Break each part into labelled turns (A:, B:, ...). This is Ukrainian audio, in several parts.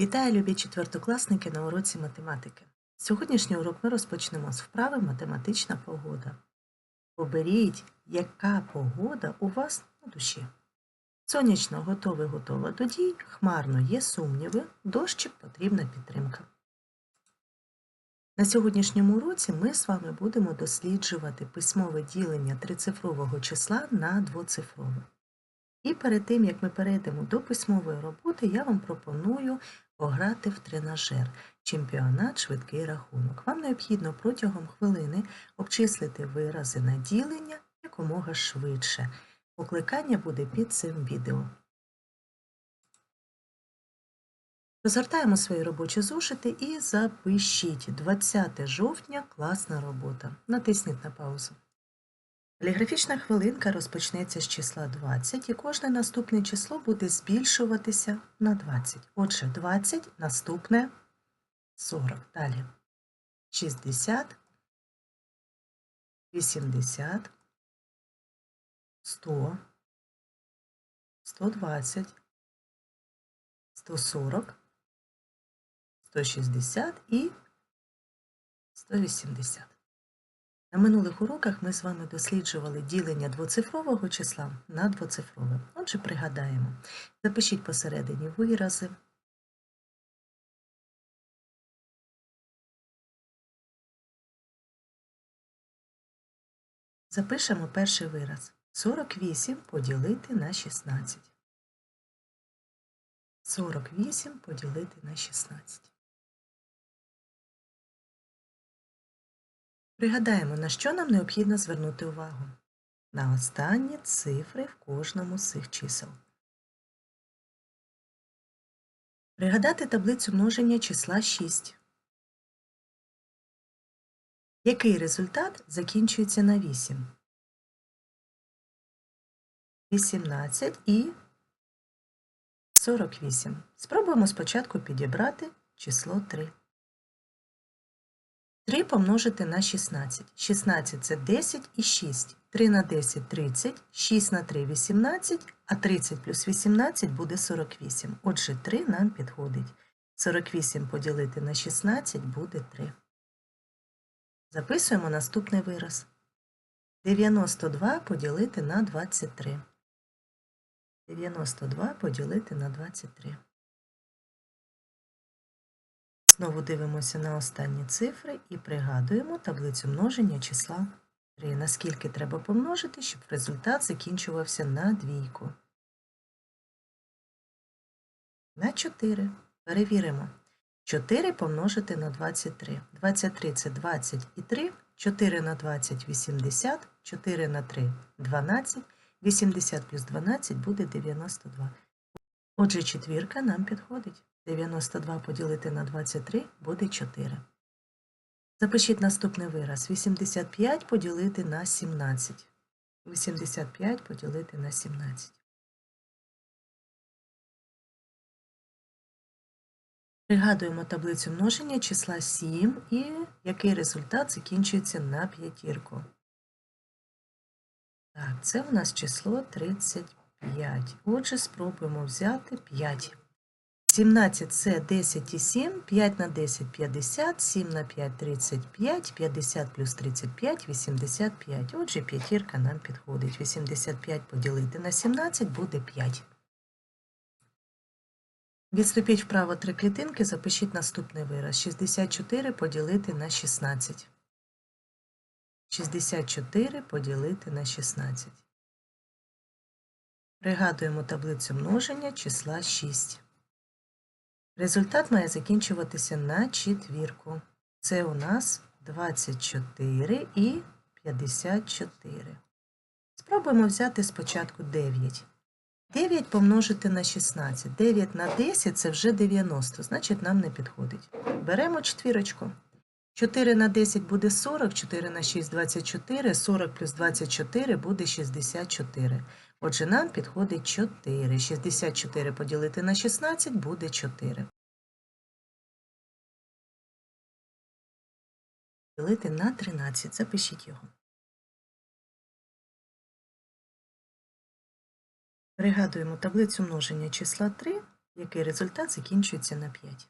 A: Вітаю, любі четвертокласники на уроці математики. Сьогоднішній урок ми розпочнемо з вправи математична погода. Оберіть, яка погода у вас на душі. Сонячно готове готова до дій, хмарно є сумніви, дощик потрібна підтримка. На сьогоднішньому уроці ми з вами будемо досліджувати письмове ділення трицифрового числа на двоцифрове. І перед тим, як ми перейдемо до письмової роботи, я вам пропоную пограти в тренажер чемпіонат швидкий рахунок. Вам необхідно протягом хвилини обчислити вирази на ділення якомога швидше. Покликання буде під цим відео. Розгортаємо свої робочі зошити і запишіть 20 жовтня класна робота. Натисніть на паузу. Поліграфічна хвилинка розпочнеться з числа 20, і кожне наступне число буде збільшуватися на 20. Отже, 20 наступне 40. Далі 60, 80, 100, 120, 140, 160 і 180. На минулих уроках ми з вами досліджували ділення двоцифрового числа на двоцифрове. Отже, пригадаємо. Запишіть посередині вирази. Запишемо перший вираз. 48 поділити на 16. 48 поділити на 16. Пригадаємо, на що нам необхідно звернути увагу. На останні цифри в кожному з цих чисел. Пригадати таблицю множення числа 6. Який результат закінчується на 8? 18 і 48. Спробуємо спочатку підібрати число 3. 3 помножити на 16. 16 це 10 і 6. 3 на 10 – 30, 6 на 3 – 18, а 30 плюс 18 буде 48. Отже, 3 нам підходить. 48 поділити на 16 буде 3. Записуємо наступний вираз. 92 поділити на 23. 92 поділити на 23. Знову дивимося на останні цифри і пригадуємо таблицю множення числа 3. Наскільки треба помножити, щоб результат закінчувався на двійку. На 4. Перевіримо. 4 помножити на 23. 23 це 20 і 3. 4 на 20 – 80, 4 на 3 – 12, 80 плюс 12 буде 92. Отже, четвірка нам підходить. 92 поділити на 23 буде 4. Запишіть наступний вираз. 85 поділити на 17. 85 поділити на 17. Пригадуємо таблицю множення числа 7 і який результат закінчується на п'ятірку. Так, це у нас число 35. Отже, спробуємо взяти 5. 17 це 10 і 7, 5 на 10 – 50, 7 на 5 – 35, 50 плюс 35 – 85. Отже, п'ятірка нам підходить. 85 поділити на 17 буде 5. Відступіть вправо три клітинки, запишіть наступний вираз. 64 поділити на 16. 64 поділити на 16. Пригадуємо таблицю множення числа 6. Результат має закінчуватися на четвірку. Це у нас 24 і 54. Спробуємо взяти спочатку 9. 9 помножити на 16. 9 на 10 це вже 90, значить нам не підходить. Беремо четвірочку. 4 на 10 буде 40, 4 на 6 – 24, 40 плюс 24 буде 64. Отже, нам підходить 4. 64 поділити на 16 буде 4. Поділити на 13. Запишіть його. Пригадуємо таблицю множення числа 3 який результат закінчується на 5.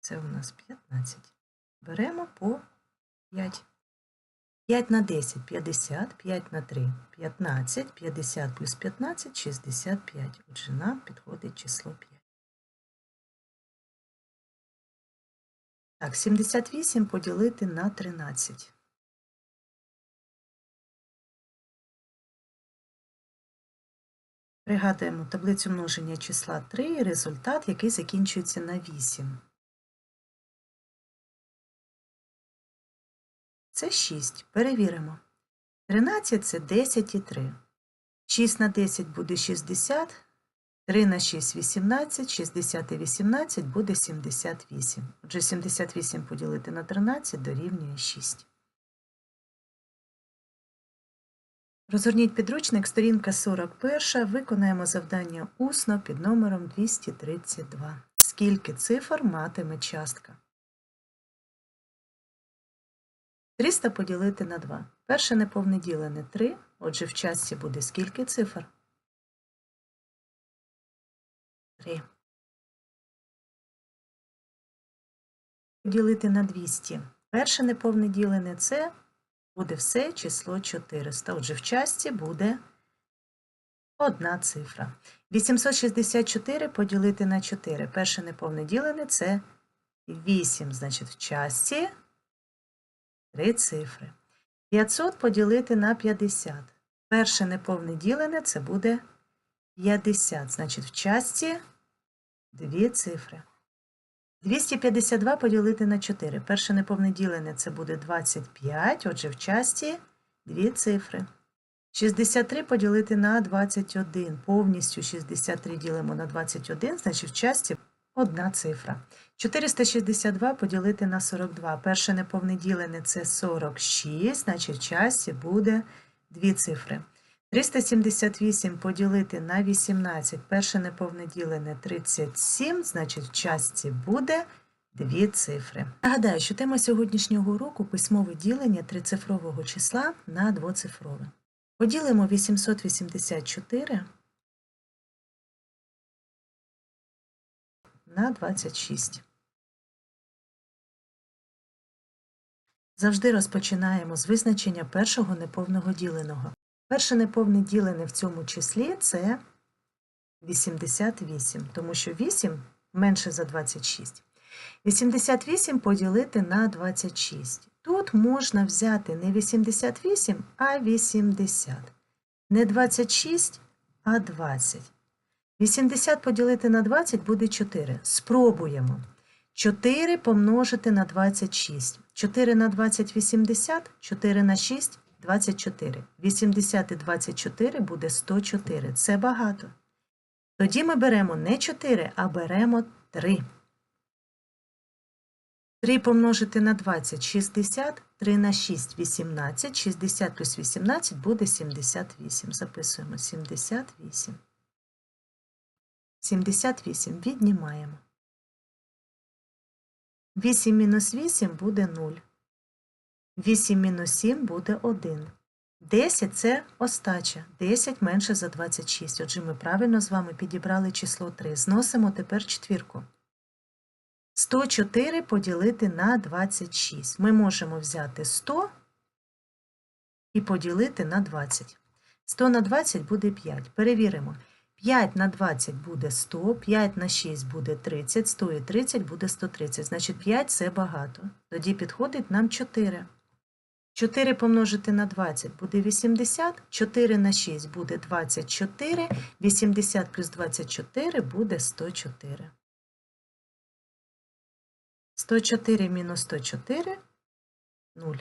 A: Це у нас 15. Беремо по 5. 5 на 10 – 50, 5 на 3 – 15, 50 плюс 15 – 65. Отже, нам підходить число 5. Так, 78 поділити на 13. Пригадуємо таблицю множення числа 3 і результат, який закінчується на 8. Це 6. Перевіримо. 13 – це 10 і 3. 6 на 10 буде 60. 3 на 6 – 18. 60 і 18 буде 78. Отже, 78 поділити на 13 дорівнює 6. Розгорніть підручник, сторінка 41. Виконаємо завдання усно під номером 232. Скільки цифр матиме частка? 300 поділити на 2. Перше неповне ділене 3. Отже, в частці буде скільки цифр? 3. Поділити на 200. Перше неповне ділене це буде все число 400. Отже, в частці буде одна цифра. 864 поділити на 4. Перше неповне ділене це 8. Значить, в частці три цифри. 500 поділити на 50. Перше неповне ділене це буде 50. Значить, в частці дві цифри. 252 поділити на 4. Перше неповне ділене це буде 25, отже, в часті дві цифри. 63 поділити на 21. Повністю 63 ділимо на 21, значить в часті одна цифра. 462 поділити на 42. Перше неповне ділене це 46, значить в часті буде дві цифри. 378 поділити на 18. Перше неповне ділене 37, значить в частці буде дві цифри. Нагадаю, що тема сьогоднішнього уроку письмове ділення трицифрового числа на двоцифрове. Поділимо 884 на 26. Завжди розпочинаємо з визначення першого неповного діленого. Перше неповне ділене в цьому числі це 88, тому що 8 менше за 26. 88 поділити на 26. Тут можна взяти не 88, а 80. Не 26, а 20. 80 поділити на 20 буде 4. Спробуємо. 4 помножити на 26. 4 на 20 – 80, 4 на 6 – 24. 80 і 24 буде 104. Це багато. Тоді ми беремо не 4, а беремо 3. 3 помножити на 20 – 60, 3 на 6 – 18, 60 плюс 18 буде 78. Записуємо 78. 78 віднімаємо. 8 мінус 8 буде 0. 8 мінус 7 буде 1. 10 – це остача. 10 менше за 26. Отже, ми правильно з вами підібрали число 3. Зносимо тепер четвірку. 104 поділити на 26. Ми можемо взяти 100 і поділити на 20. 100 на 20 буде 5. Перевіримо. 5 на 20 буде 100, 5 на 6 буде 30, 100 і 30 буде 130. Значить, 5 – це багато. Тоді підходить нам 4. 4 помножити на 20 буде 80, 4 на 6 буде 24, 80 плюс 24 буде 104. 104 мінус 104 – 0.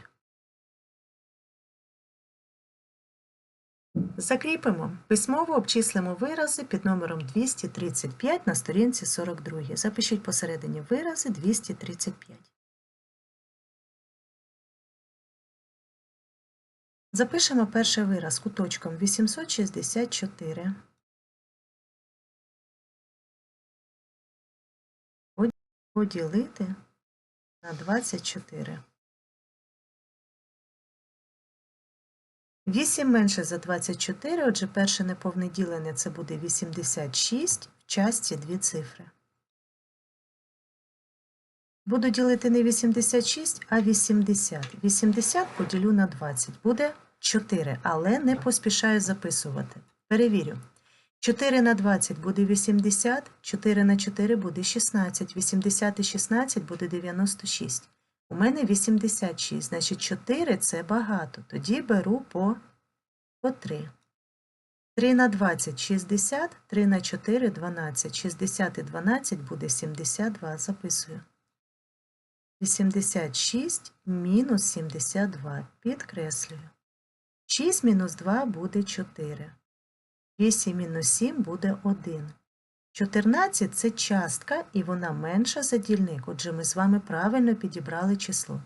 A: Закріпимо. Письмово обчислимо вирази під номером 235 на сторінці 42. Запишіть посередині вирази 235. Запишемо перший вираз куточком 864. Поділити на 24. 8 менше за 24, отже, перше неповне ділення це буде 86 в часті дві цифри. Буду ділити не 86, а 80. 80 поділю на 20. Буде 4, але не поспішаю записувати. Перевірю. 4 на 20 буде 80, 4 на 4 буде 16, 80 і 16 буде 96. У мене 86, значить 4 це багато. Тоді беру по, по 3. 3 на 20 – 60, 3 на 4 – 12. 60 і 12 буде 72, записую. 86 мінус 72, підкреслюю. 6 мінус 2 буде 4. 8 мінус 7 буде 1. 14 – це частка, і вона менша за дільник, отже ми з вами правильно підібрали число.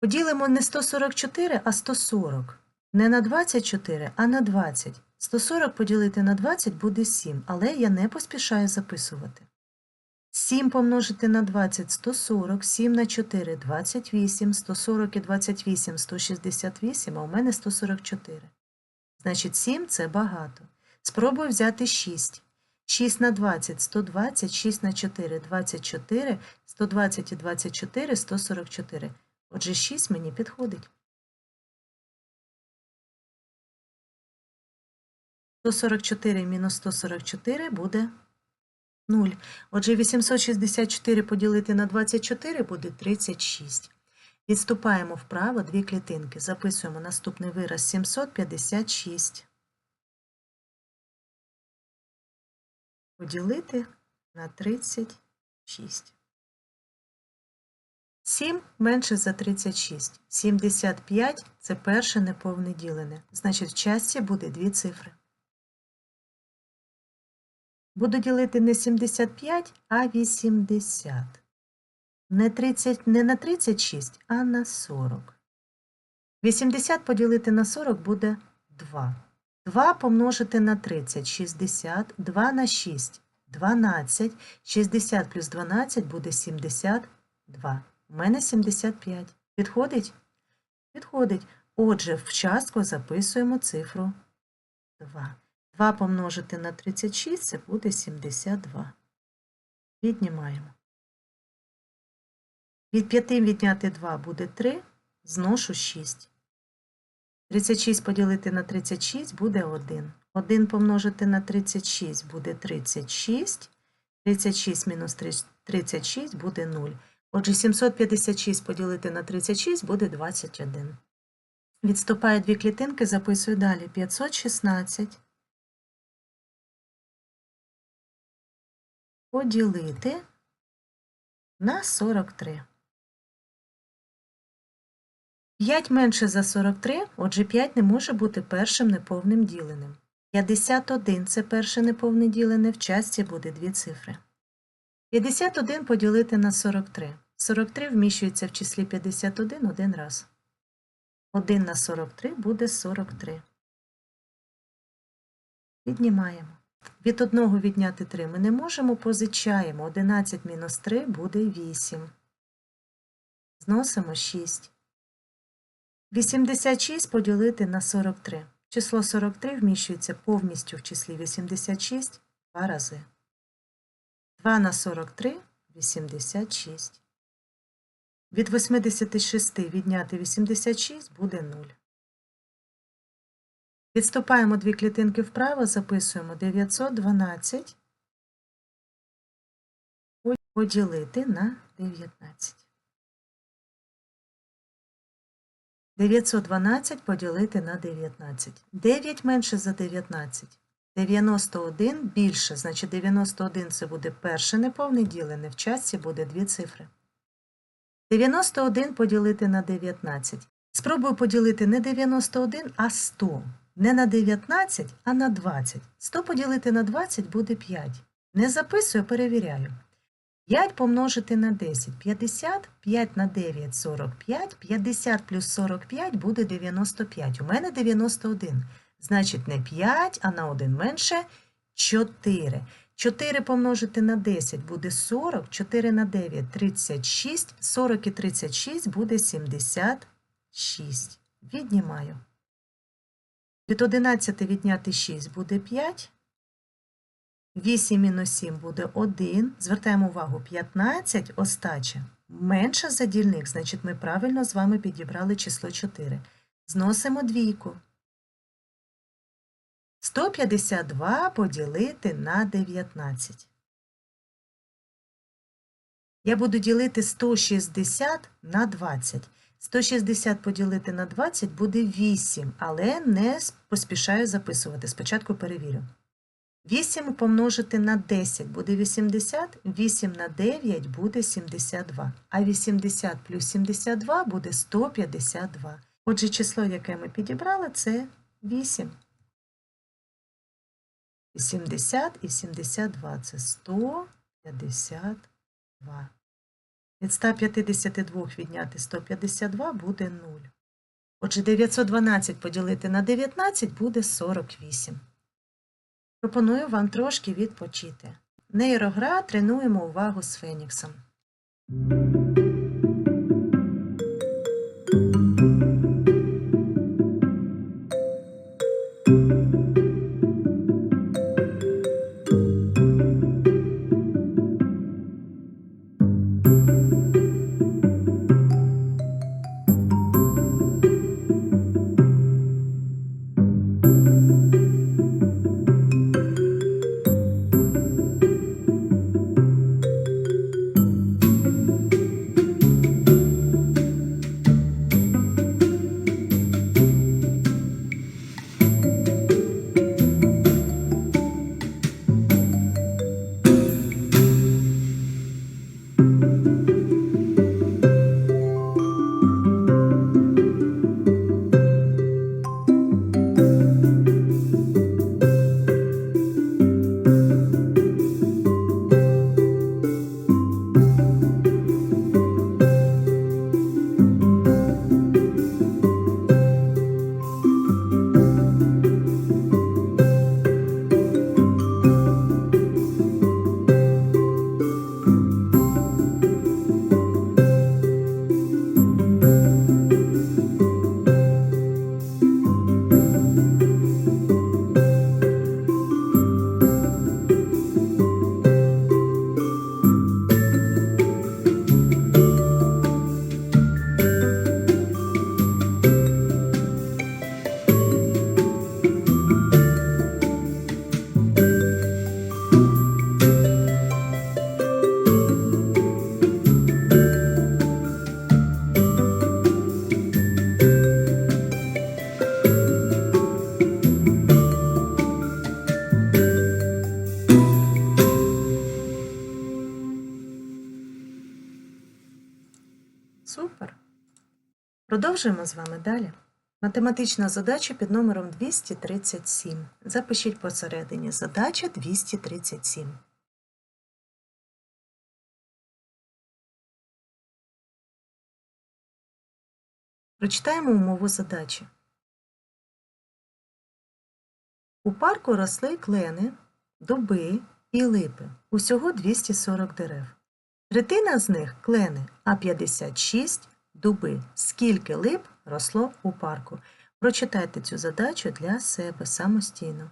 A: Поділимо не 144, а 140. Не на 24, а на 20. 140 поділити на 20 буде 7, але я не поспішаю записувати. 7 помножити на 20 – 140, 7 на 4 – 28, 140 і 28 – 168, а у мене 144. Значить, 7 – це багато. Спробую взяти 6. 6 на 20 – 120, 6 на 4 – 24, 120 і 24 – 144. Отже, 6 мені підходить. 144 мінус 144 буде 0. Отже, 864 поділити на 24 буде 36. Відступаємо вправо дві клітинки. Записуємо наступний вираз 756. Поділити на 36. 7 менше за 36. 75 – це перше неповне ділене. Значить, в часті буде дві цифри. Буду ділити не 75, а 80. Не, 30, не на 36, а на 40. 80 поділити на 40 буде 2. 2 помножити на 30 – 60, 2 на 6 – 12, 60 плюс 12 буде 72. У мене 75. Підходить? Підходить. Отже, в частку записуємо цифру 2. 2 помножити на 36 це буде 72. Віднімаємо. Від 5 відняти 2 буде 3, зношу 6. 36 поділити на 36 буде 1. 1 помножити на 36 буде 36. 36 мінус 36 буде 0. Отже, 756 поділити на 36 буде 21. Відступаю дві клітинки, записую далі. 516 поділити на 43. 5 менше за 43, отже 5 не може бути першим неповним діленим. 51 це перше неповне ділене, в часті буде дві цифри. 51 поділити на 43. 43 вміщується в числі 51 один раз. 1 на 43 буде 43. Піднімаємо. Від 1 відняти 3 ми не можемо, позичаємо. 11 мінус 3 буде 8. Зносимо 6. 86 поділити на 43. Число 43 вміщується повністю в числі 86 два рази. 2 на 43 86. Від 86 відняти 86 буде 0. Відступаємо дві клітинки вправо, записуємо 912 поділити на 19. 912 поділити на 19. 9 менше за 19. 91 більше, значить 91 це буде перше неповне ділене, в частці буде дві цифри. 91 поділити на 19. Спробую поділити не 91, а 100. Не на 19, а на 20. 100 поділити на 20 буде 5. Не записую, перевіряю. 5 помножити на 10 50, 5 на 9 45, 50 плюс 45 буде 95. У мене 91. Значить, не 5, а на 1 менше 4. 4 помножити на 10 буде 40, 4 на 9 36, 40 і 36 буде 76. Віднімаю. Від 11 відняти 6 буде 5. 8 мінус 7 буде 1. Звертаємо увагу, 15 остача. Менше за дільник, значить ми правильно з вами підібрали число 4. Зносимо двійку. 152 поділити на 19. Я буду ділити 160 на 20. 160 поділити на 20 буде 8, але не поспішаю записувати. Спочатку перевірю. 8 помножити на 10 буде 80, 8 на 9 буде 72, а 80 плюс 72 буде 152. Отже, число, яке ми підібрали, це 8. 80 і 72 – це 152. Від 152 відняти 152 буде 0. Отже, 912 поділити на 19 буде 48. Пропоную вам трошки відпочити. Нейрогра тренуємо увагу з Феніксом. Продовжуємо з вами далі. Математична задача під номером 237. Запишіть посередині задача 237. Прочитаємо умову задачі. У парку росли клени, дуби і липи. Усього 240 дерев. Третина з них клени, а 56 дуби. Скільки лип росло у парку? Прочитайте цю задачу для себе самостійно.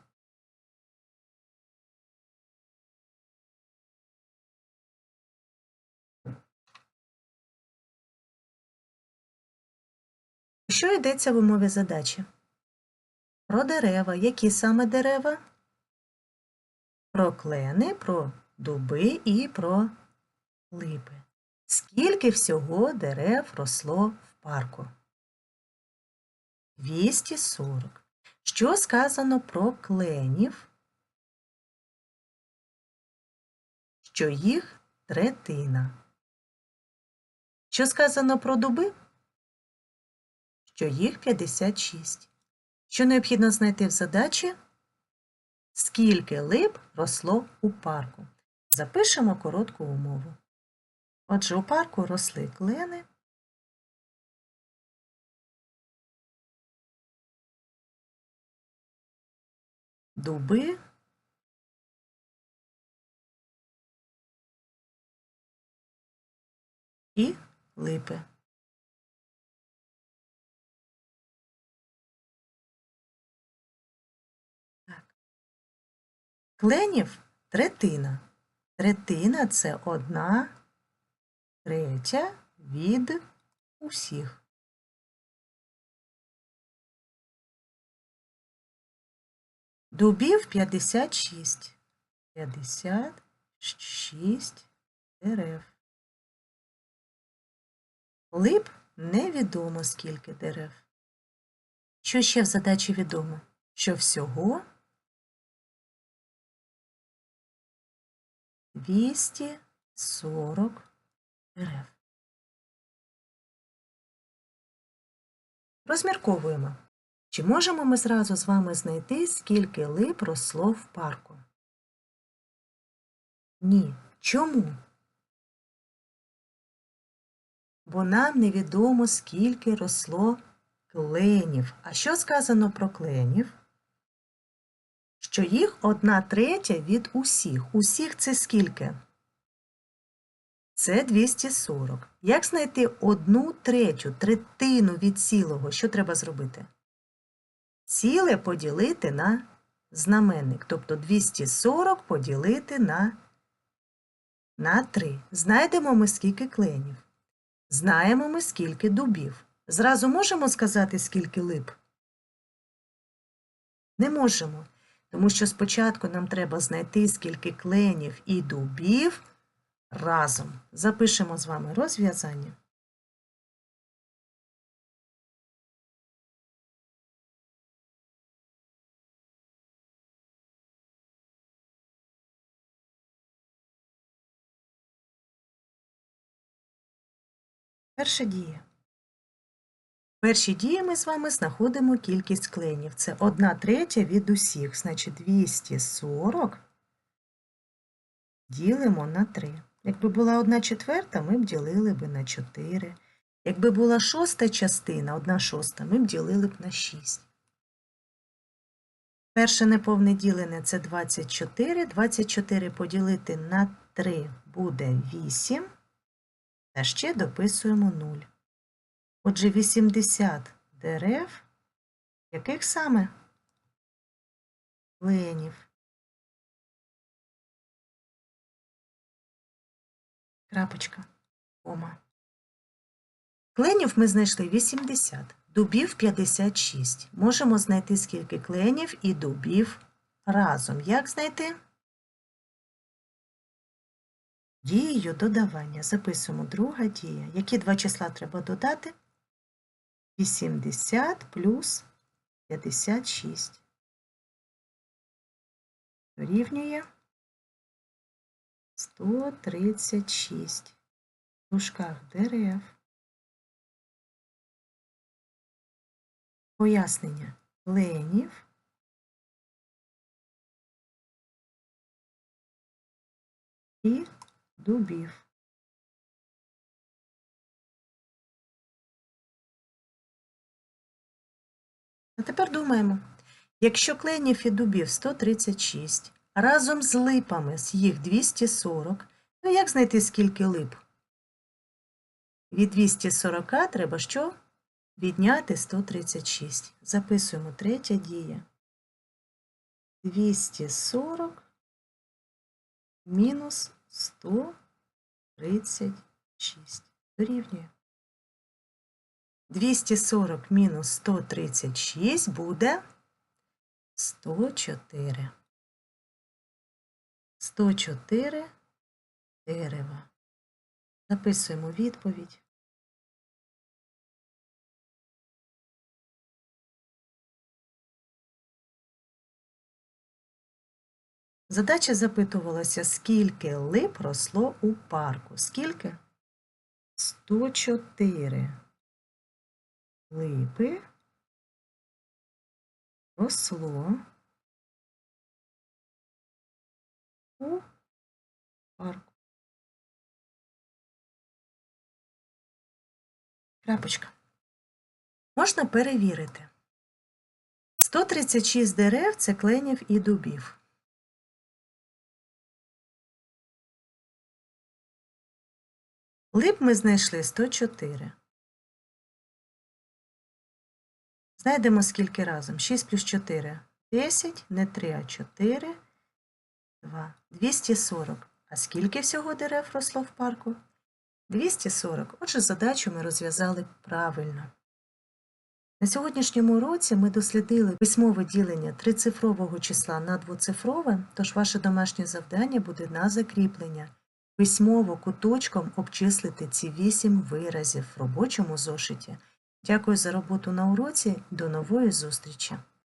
A: Що йдеться в умові задачі? Про дерева. Які саме дерева? Про клени, про дуби і про липи. Скільки всього дерев росло в парку? 240. Що сказано про кленів? Що їх третина. Що сказано про дуби? Що їх 56. Що необхідно знайти в задачі? Скільки лип росло у парку? Запишемо коротку умову. Отже, у парку росли клени. Дуби. І липи. Так. Кленів третина. Третина це одна третя від усіх. Дубів 56. 56 дерев. Лип невідомо скільки дерев. Що ще в задачі відомо? Що всього 240 дерев. Розмірковуємо. Чи можемо ми зразу з вами знайти, скільки лип росло в парку? Ні. Чому? Бо нам невідомо, скільки росло кленів. А що сказано про кленів? Що їх одна третя від усіх. Усіх це скільки? Це 240. Як знайти одну третю, третину від цілого? Що треба зробити? Ціле поділити на знаменник. Тобто 240 поділити на, на 3. Знайдемо ми скільки кленів. Знаємо ми скільки дубів. Зразу можемо сказати, скільки лип? Не можемо. Тому що спочатку нам треба знайти, скільки кленів і дубів разом. Запишемо з вами розв'язання. Перша дія. Перші дії ми з вами знаходимо кількість кленів. Це 1 третя від усіх. Значить 240 ділимо на 3. Якби була 1 четверта, ми б ділили б на 4. Якби була шоста частина, 1 шоста, ми б ділили б на 6. Перше неповне ділене це 24. 24 поділити на 3 буде 8. Та ще дописуємо 0. Отже, 80 дерев, яких саме? Кленів. Крапочка. Кома. Кленів ми знайшли 80, дубів 56. Можемо знайти скільки кленів і дубів разом. Як знайти? Дією додавання. Записуємо друга дія. Які два числа треба додати? 80 плюс 56. Дорівнює 136. В дужках дерев. Пояснення ленів. І дубів. А тепер думаємо, якщо кленів і дубів 136, разом з липами з їх 240, то як знайти скільки лип? Від 240 треба що? Відняти 136. Записуємо третя дія. 240 мінус 136 дорівнює. 240 мінус 136 буде 104. 104 дерева. Записуємо відповідь. Задача запитувалася, скільки лип росло у парку. Скільки? 104 липи росло у парку. Крапочка. Можна перевірити. 136 дерев це кленів і дубів. Лип ми знайшли 104. Знайдемо скільки разом. 6 плюс 4 10, не 3, а 4. 2. 240. А скільки всього дерев росло в парку? 240. Отже, задачу ми розв'язали правильно. На сьогоднішньому уроці ми дослідили письмове ділення трицифрового числа на двоцифрове, тож ваше домашнє завдання буде на закріплення. Письмово куточком обчислити ці 8 виразів в робочому зошиті. Дякую за роботу на уроці. До нової зустрічі!